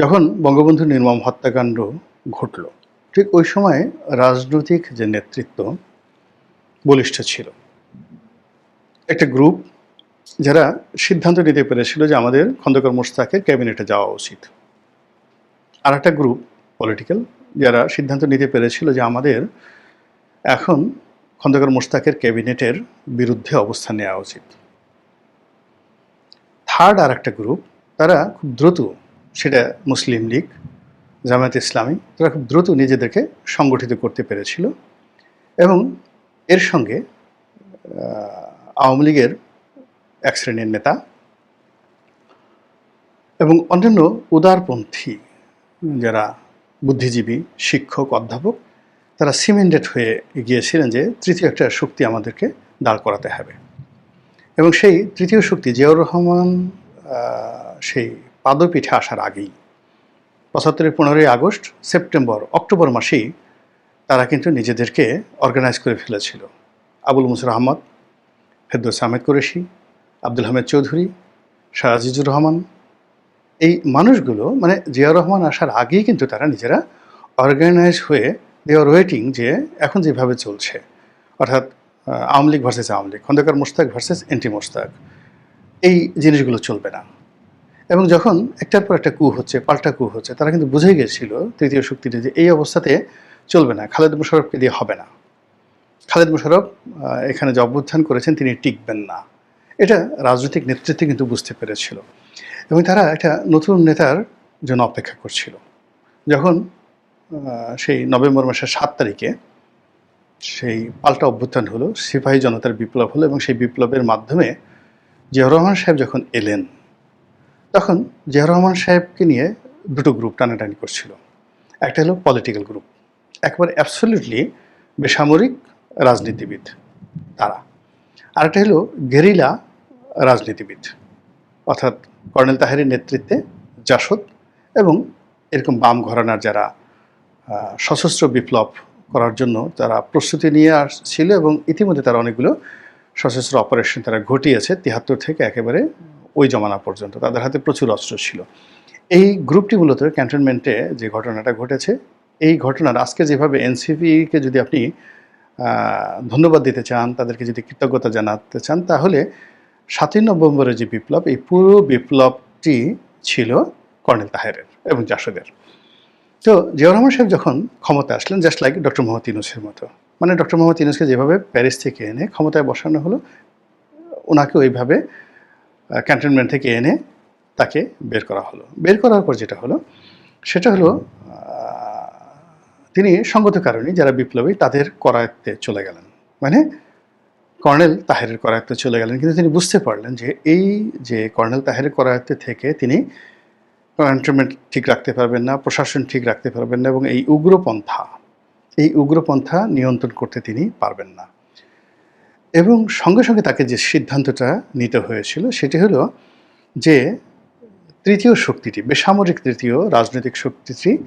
যখন বঙ্গবন্ধু নির্মম হত্যাকাণ্ড ঘটল, ঠিক ওই সময় রাজনৈতিক যে নেতৃত্ব বলিষ্ঠ ছিল, একটা গ্রুপ যারা সিদ্ধান্ত নিতে পেরেছিল যে আমাদের খন্দকার মোস্তাকের ক্যাবিনেটে যাওয়া উচিত। আর একটা গ্রুপ পলিটিক্যাল যারা সিদ্ধান্ত নিতে পেরেছিল যে আমাদের এখন খন্দকার মোস্তাকের ক্যাবিনেটের বিরুদ্ধে অবস্থান নেওয়া উচিত। থার্ড আর একটা গ্রুপ, তারা খুব দ্রুত সেটা মুসলিম লীগ, জামায়াত ইসলামী, তারা খুব দ্রুত নিজেদেরকে সংগঠিত করতে পেরেছিল এবং এর সঙ্গে আওয়ামী লীগের এক শ্রেণির নেতা এবং অন্যান্য উদারপন্থী যারা বুদ্ধিজীবী, শিক্ষক, অধ্যাপক, তারা সিমেন্টেড হয়ে গিয়েছিলেন যে তৃতীয় একটা শক্তি আমাদেরকে দাঁড় করাতে হবে। এবং সেই তৃতীয় শক্তি জিয়াউর রহমান সেই পাদপীঠে আসার আগেই। পঁচাত্তরের পনেরোই আগস্ট, সেপ্টেম্বর, অক্টোবর মাসেই তারা কিন্তু নিজেদেরকে অর্গানাইজ করে ফেলেছিল। আবুল মুসুর আহমদ, ফেরদৌস আহমেদ কুরেশি, আব্দুল হামিদ চৌধুরী শাহ আজিজুর রহমান। এই মানুষগুলো মানে জিয়াউর রহমান আসার আগেই কিন্তু তারা নিজেরা অর্গানাইজ হয়ে দে আর ওয়েটিং যে এখন যেভাবে চলছে। অর্থাৎ Awami League versus Awami League, Khondaker Mostaq versus anti Mostaq এই জিনিসগুলো চলবে না। এবং যখন একটার পর একটা কু হচ্ছে, পাল্টা কু হচ্ছে, তারা কিন্তু বুঝে গেছিল তৃতীয় শক্তিটি যে এই অবস্থাতে চলবে না, খালেদ মোশারফকে দিয়ে হবে না। খালেদ মোশারফ এখানে যে অভ্যুত্থান করেছেন, তিনি টিকবেন না। এটা রাজনৈতিক নেতৃত্বে কিন্তু বুঝতে পেরেছিল। এবং তারা একটা নতুন নেতার জন্য অপেক্ষা করছিল। যখন সেই নভেম্বর মাসের সাত তারিখে সেই পাল্টা অভ্যুত্থান হলো, সিপাহী জনতার বিপ্লব হলো এবং সেই বিপ্লবের মাধ্যমে জিয়াউর রহমান সাহেব যখন এলেন তখন জিয়াউর রহমান সাহেবকে নিয়ে দুটো গ্রুপ টানাটানি করছিল। একটা হলো পলিটিক্যাল গ্রুপ একবার অ্যাবসলিউটলি বেসামরিক রাজনীতিবিদ তারা। আরেকটা হলো গেরিলা রাজনীতিবিদ। অর্থাৎ কর্নেল তাহেরের নেতৃত্বে জাসদ এবং এরকম বাম ঘরানার যারা সশস্ত্র বিপ্লব করার জন্য তারা প্রস্তুতি নিয়ে আসছিল এবং ইতিমধ্যে তারা অনেকগুলো সশস্ত্র অপারেশন তারা ঘটিয়েছে। তিয়াত্তর থেকে একেবারে ওই জমানা পর্যন্ত, তাদের হাতে প্রচুর অস্ত্র ছিল। এই গ্রুপটি মূলত ক্যান্টনমেন্টে যে ঘটনাটা ঘটেছে, এই ঘটনার আজকে যেভাবে এনসিপিকে যদি আপনি ধন্যবাদ দিতে চান, তাদেরকে যদি কৃতজ্ঞতা জানাতে চান, তাহলে সাতই নভেম্বরের যে বিপ্লব, এই পুরো বিপ্লবটি ছিল কর্নেল তাহেরের এবং জাসদের। তো জিয়াউর রহমান সাহেব যখন ক্ষমতা আসলেন জাস্ট লাইক ডক্টর মোহাম্মদ ইউনুসের মতো মানে ডক্টর মোহাম্মদ ইউনুসকে যেভাবে প্যারিস থেকে এনে ক্ষমতায় বসানো হলো ওনাকে ওইভাবে ক্যান্টনমেন্ট থেকে এনে তাকে বের করা হলো। বের করার পর যেটা হলো, সেটা হলো তিনি সঙ্গত কারণে যারা বিপ্লবী তাদের করায়ত্তে চলে গেলেন। মানে কর্নেল তাহেরের করায়ত্তে চলে গেলেন। কিন্তু তিনি বুঝতে পারলেন যে এই যে কর্নেল তাহেরের করায়ত্তে থেকে তিনি ক্যান্টনমেন্ট ঠিক রাখতে পারবেন না, প্রশাসন ঠিক রাখতে পারবেন না এবং এই উগ্রপন্থা এই উগ্রপন্থা নিয়ন্ত্রণ করতে তিনি পারবেন না। এবং সঙ্গে সঙ্গে তাকে যে সিদ্ধান্তটা নিতে হয়েছিল, সেটি হলো যে তৃতীয় শক্তিটি, বেসামরিক তৃতীয় রাজনৈতিক শক্তিটি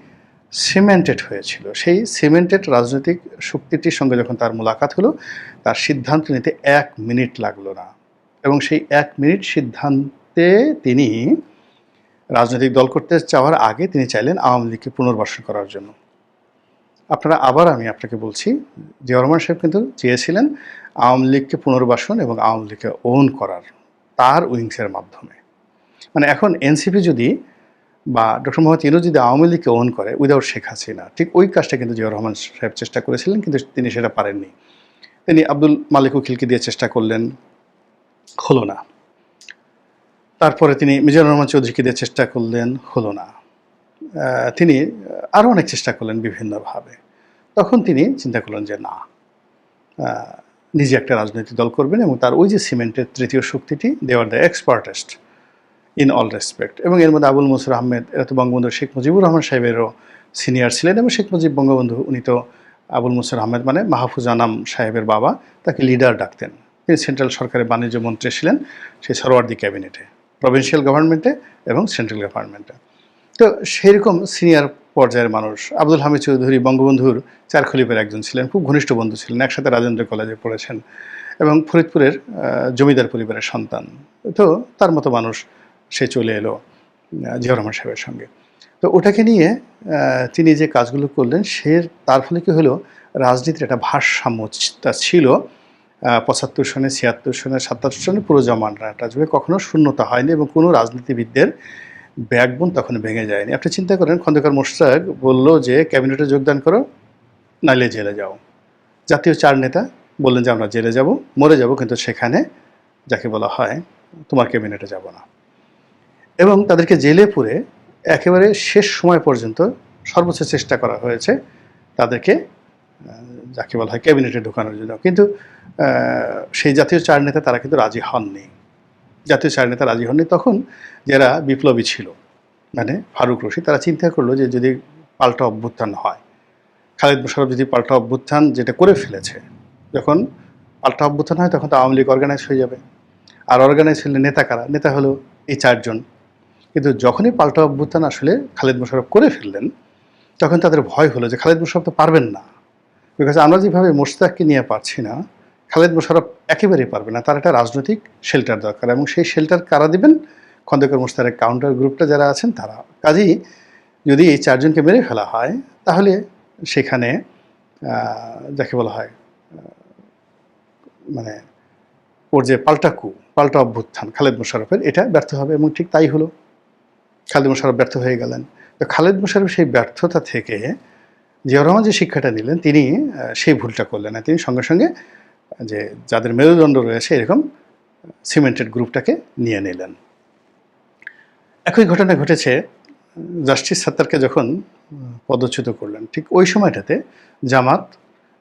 সিমেন্টেড হয়েছিল। সেই সিমেন্টেড রাজনৈতিক শক্তিটির সঙ্গে যখন তার মোলাকাত হলো, তার সিদ্ধান্ত নিতে এক মিনিট লাগল না। এবং সেই এক মিনিট সিদ্ধান্তে তিনি রাজনৈতিক দল করতে চাওয়ার আগে তিনি চাইলেন আওয়ামী লীগকে পুনর্বাসন করার জন্য। আপনারা আবার আমি আপনাকে বলছি জিয়া রহমান সাহেব কিন্তু চেয়েছিলেন আওয়ামী লীগকে পুনর্বাসন এবং আওয়ামী লীগকে ওন করার তার উইংসের মাধ্যমে। মানে এখন এনসিপি যদি বা ডক্টর মোহাম্মদ ইনু যদি আওয়ামী লীগকে ওন করে উইদাউট শেখ হাসিনা, ঠিক ওই কাজটা কিন্তু জিয়া রহমান সাহেব চেষ্টা করেছিলেন, কিন্তু তিনি সেটা পারেননি। তিনি আব্দুল মালিক উকিলকে দিয়ে চেষ্টা করলেন, হলো না। তারপরে তিনি মিজানুর রহমান চৌধুরীকে দিয়ে চেষ্টা করলেন, হলো না। তিনি আরও অনেক চেষ্টা করলেন বিভিন্নভাবে। তখন তিনি চিন্তা করলেন যে না নিজে একটা রাজনৈতিক দল করবেন এবং তার ওই যে সিমেন্টের তৃতীয় শক্তিটি they are the expertest in all respect এবং এর মধ্যে আবুল মসুর আহমেদ, এরা তো বঙ্গবন্ধু শেখ মুজিবুর রহমান সাহেবেরও সিনিয়র ছিলেন এবং শেখ মুজিব বঙ্গবন্ধু, উনি তো আবুল মসুর আহমেদ মানে মাহফুজ আনাম সাহেবের বাবা, তাকে লিডার ডাকতেন। তিনি সেন্ট্রাল সরকারের বাণিজ্য মন্ত্রী ছিলেন, সেই সরওয়ার্দি ক্যাবিনেটে প্রভিন্সিয়াল গভর্নমেন্টে এবং সেন্ট্রাল গভর্নমেন্টে তো সেরকম সিনিয়র পর্যায়ের মানুষ আব্দুল হামিদ চৌধুরী বঙ্গবন্ধুর চার খলিফের একজন ছিলেন, খুব ঘনিষ্ঠ বন্ধু ছিলেন, একসাথে রাজেন্দ্র কলেজে পড়েছেন এবং ফরিদপুরের জমিদার পরিবারের সন্তান। তো তার মতো মানুষ সে চলে এলো জিয়াউর রহমান সাহেবের সঙ্গে। তো ওটাকে নিয়ে তিনি যে কাজগুলো করলেন, সে তার ফলে কী হলো, রাজনীতির একটা ভারসাম্যতা ছিল পঁচাত্তর সনে, ছিয়াত্তর সনে, সাতাত্তর সনে পুরো জমানাটা জুড়ে কখনো শূন্যতা হয়নি এবং কোনো রাজনীতিবিদদের ব্যাকবোন তখন ভেঙে যায়নি। আপনি চিন্তা করেন, খন্দকার মোশতাক বলল যে, ক্যাবিনেটে যোগদান করো, নাইলে জেলে যাও। জাতীয় চার নেতা বললেন যে, আমরা জেলে যাব, মরে যাব, কিন্তু সেখানে যাকে বলা হয়, তোমার ক্যাবিনেটে যাব না। এবং তাদেরকে জেলে পুরে একেবারে শেষ সময় পর্যন্ত সর্বোচ্চ চেষ্টা করা হয়েছে তাদেরকে যাকে বলা হয় ক্যাবিনেটে ঢোকানোর জন্য। কিন্তু সেই জাতীয় চার নেতা তারা কিন্তু রাজি হননি। জাতীয় চার নেতা রাজি হননি। তখন যারা বিপ্লবী ছিল মানে ফারুক রশিদ, তারা চিন্তা করল যে যদি পাল্টা অভ্যুত্থান হয়, খালেদ মোশারফ যদি পাল্টা অভ্যুত্থান যেটা করে ফেলেছে, যখন পাল্টা অভ্যুত্থান হয় তখন তো আওয়ামী লীগ অর্গানাইজ হয়ে যাবে। আর অর্গানাইজ হলে নেতা কারা? নেতা হলো এই চারজন। কিন্তু যখনই পাল্টা অভ্যুত্থান আসলে খালেদ মোশারফ করে ফেললেন, তখন তাদের ভয় হলো যে খালেদ মোশারফ তো পারবেন না। বিকজ আমরা যেভাবে মোশতাককে নিয়ে পারছি না খালেদ মোশারফ একেবারেই পারবে না। তার একটা রাজনৈতিক শেল্টার দরকার এবং সেই শেল্টার কারা দিবেন? খন্দকার মোশতারের কাউন্টার গ্রুপটা যারা আছেন, তারা। কাজেই যদি এই চারজনকে মেরে ফেলা হয়, তাহলে সেখানে যাকে বলা হয় মানে ওর যে পাল্টা কু পাল্টা অভ্যুত্থান খালেদ মোশারফের এটা ব্যর্থ হবে এবং ঠিক তাই হলো। খালেদ মোশারফ ব্যর্থ হয়ে গেলেন। তো খালেদ মোশারফ সেই ব্যর্থতা থেকে জিয়াউর রহমান যে শিক্ষাটা নিলেন, তিনি সেই ভুলটা করলেন না। তিনি সঙ্গে সঙ্গে যে যাদের মেরুদণ্ড রয়েছে এরকম সিমেন্টেড গ্রুপটাকে নিয়ে নিলেন। একই ঘটনা ঘটেছে, জাস্টিস সাত্তারকে যখন পদচ্যুত করলেন, ঠিক ওই সময়টাতে জামাত,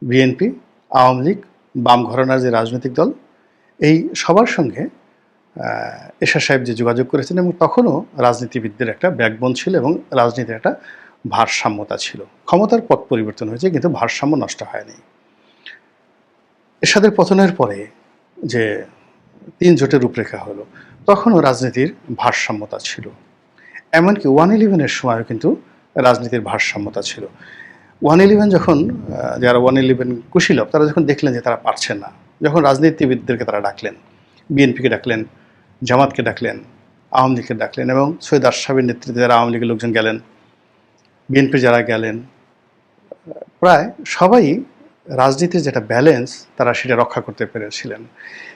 বিএনপি, আওয়ামী লীগ, বাম ঘরানার যে রাজনৈতিক দল, এই সবার সঙ্গে এশা সাহেব যে যোগাযোগ করেছেন এবং তখনও রাজনীতিবিদদের একটা ব্যাকবোন ছিল এবং রাজনীতির একটা ভারসাম্যতা ছিল। ক্ষমতার পথ পরিবর্তন হয়েছে, কিন্তু ভারসাম্য নষ্ট হয়নি। এরশাদের পতনের পরে যে তিন জোটের রূপরেখা হলো, তখনও রাজনীতির ভারসাম্যতা ছিল। এমনকি ওয়ান ইলেভেনের সময়ও কিন্তু রাজনীতির ভারসাম্যতা ছিল। ওয়ান ইলেভেন যখন যারা ওয়ান ইলেভেন কুশীলভ তারা যখন দেখলেন যে তারা পারছেন না, যখন রাজনীতিবিদদেরকে তারা ডাকলেন, বিএনপিকে ডাকলেন, জামাতকে ডাকলেন, আওয়ামী লীগকে ডাকলেন এবং সৈয়দ আশরাফের নেতৃত্বে যারা আওয়ামী লীগের লোকজন গেলেন, বিএনপি যারা গেলেন প্রায় সবাই রাজনীতির যেটা ব্যালেন্স তারা সেটা রক্ষা করতে পেরেছিলেন।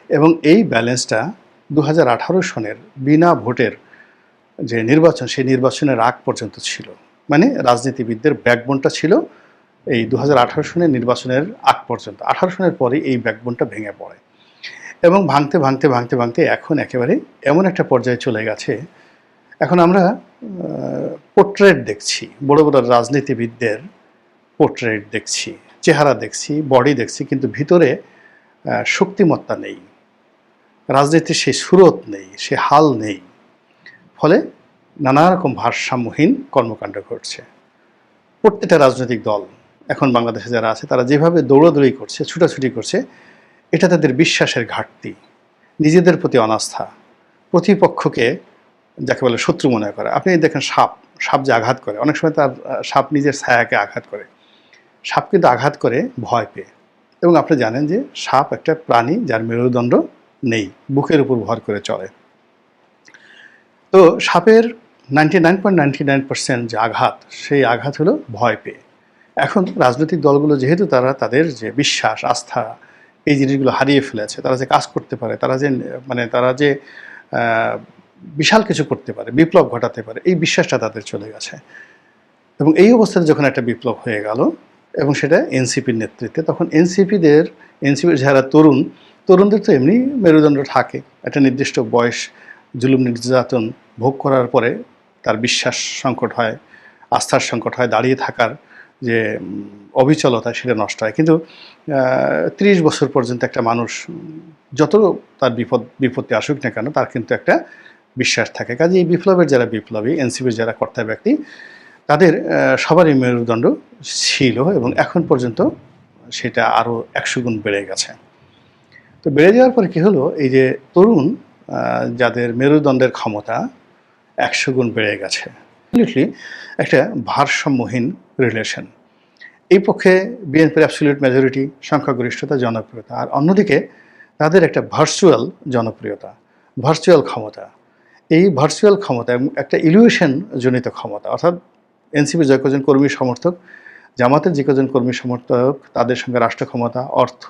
এবং এই ব্যালেন্সটা দু হাজার আঠারো সনের বিনা ভোটের যে নির্বাচন, সেই নির্বাচনের আগ পর্যন্ত ছিল। মানে রাজনীতিবিদদের ব্যাকবোনটা ছিল এই দু হাজার আঠারো সনের নির্বাচনের আগ পর্যন্ত। আঠারো সনের পরে এই ব্যাকবোনটা ভেঙে পড়ে। এবং ভাঙতে ভাঙতে ভাঙতে ভাঙতে এখন একেবারে এমন একটা পর্যায়ে চলে গেছে। এখন আমরা পোর্ট্রেট দেখছি। বড় বড় রাজনীতিবিদদের পোর্ট্রেট দেখছি। চেহারা দেখছি বডি দেখছি, কিন্তু ভিতরে শক্তিমত্তা নেই। রাজনীতির সেই সুরত নেই, সে হাল নেই। ফলে নানা রকম ভারসাম্যহীন কর্মকাণ্ড ঘটছে। প্রত্যেকটা রাজনৈতিক দল, এখন বাংলাদেশে যারা আছে, তারা যেভাবে দৌড়াদৌড়ি করছে, ছুটাছুটি করছে এটা তাদের বিশ্বাসের ঘাটতি, নিজেদের প্রতি অনাস্থা, প্রতিপক্ষকে যাকে বলে শত্রু মনে করে। আপনি দেখেন সাপ সাপ যে আঘাত করে, অনেক সময় তার সাপ নিজের ছায়াকে আঘাত করে। সাপ কিন্তু আঘাত করে ভয় পেয়ে। এবং আপনি জানেন যে সাপ একটা প্রাণী যার মেরুদণ্ড নেই, বুকের উপর ভর করে চলে। তো সাপের ninety nine point ninety nine percent যে আঘাত, সেই আঘাত হলো ভয় পেয়ে। এখন রাজনৈতিক দলগুলো যেহেতু তারা তাদের যে বিশ্বাস, আস্থা, এই জিনিসগুলো হারিয়ে ফেলেছে, তারা যে কাজ করতে পারে, তারা যে মানে তারা যে বিশাল কিছু করতে পারে, বিপ্লব ঘটাতে পারে, এই বিশ্বাসটা তাদের চলে গেছে। এবং এই অবস্থাতে যখন একটা বিপ্লব হয়ে গেল এবং সেটা এনসিপির নেতৃত্বে। তখন এনসিপিদের, এনসিপির যারা তরুণ, তরুণদের তো এমনি মেরুদণ্ড থাকে। একটা নির্দিষ্ট বয়স, জুলুম নির্যাতন ভোগ করার পরে তার বিশ্বাস সংকট হয়, আস্থার সংকট হয়, দাঁড়িয়ে থাকার যে অবিচলতা সেটা নষ্ট হয়। কিন্তু ত্রিশ বছর পর্যন্ত একটা মানুষ, যত তার বিপদ, বিপত্তি আসুক না কেন, তার কিন্তু একটা বিশ্বাস থাকে। কাজে এই বিপ্লবের যারা বিপ্লবী, এনসিপির যারা কর্তা ব্যক্তি তাদের সবারই মেরুদণ্ড ছিল এবং এখন পর্যন্ত সেটা আরও একশো গুণ বেড়ে গেছে। তো বেড়ে যাওয়ার পরে কী হলো? এই যে তরুণ যাদের মেরুদণ্ডের ক্ষমতা একশো গুণ বেড়ে গেছে। একটা ভারসাম্যহীন রিলেশন এই পক্ষে বিএনপির অ্যাবসলিউট মেজরিটি সংখ্যাগরিষ্ঠতা, জনপ্রিয়তা। আর অন্যদিকে তাদের একটা ভার্চুয়াল জনপ্রিয়তা ভার্চুয়াল ক্ষমতা। এই ভার্চুয়াল ক্ষমতা একটা ইলিউশন জনিত ক্ষমতা, অর্থাৎ এনসিপির যে কজন কর্মী সমর্থক, জামাতের যে কজন কর্মী সমর্থক, তাদের সঙ্গে রাষ্ট্র ক্ষমতা, অর্থ,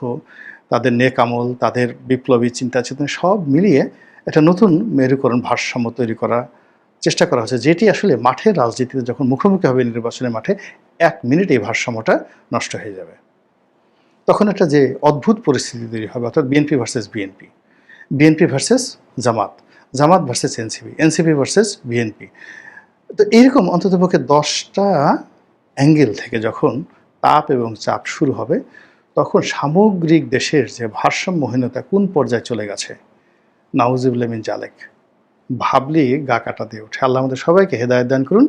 তাদের নেক আমল, তাদের বিপ্লবী চিন্তা চেতনা সব মিলিয়ে একটা নতুন মেরুকরণ ভারসাম্য তৈরি করা চেষ্টা করা হচ্ছে, যেটি আসলে মাঠের রাজনীতিতে যখন মুখোমুখি হবে নির্বাচনের মাঠে, এক মিনিট এই ভারসাম্যটা নষ্ট হয়ে যাবে। তখন একটা যে অদ্ভুত পরিস্থিতি তৈরি হবে, অর্থাৎ BNP versus BNP. BNP versus Jamaat Jamaat versus NCP NCP versus BNP. তো এইরকম অন্ততপক্ষে দশটা অ্যাঙ্গেল থেকে যখন তাপ এবং চাপ শুরু হবে, তখন সামগ্রিক দেশের যে ভারসাম্যহীনতা কোন পর্যায়ে চলে গেছে? নাউজিবুল্লামিন জালেক ভাবলি গা কাটা দিয়ে ওঠে। আল্লাহ আমাদের সবাইকে হেদায়ত দান করুন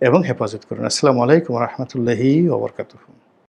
এবং হেফাজত করুন। আসসালামু আলাইকুম রহমতুল্লাহি ওবরকাতুহ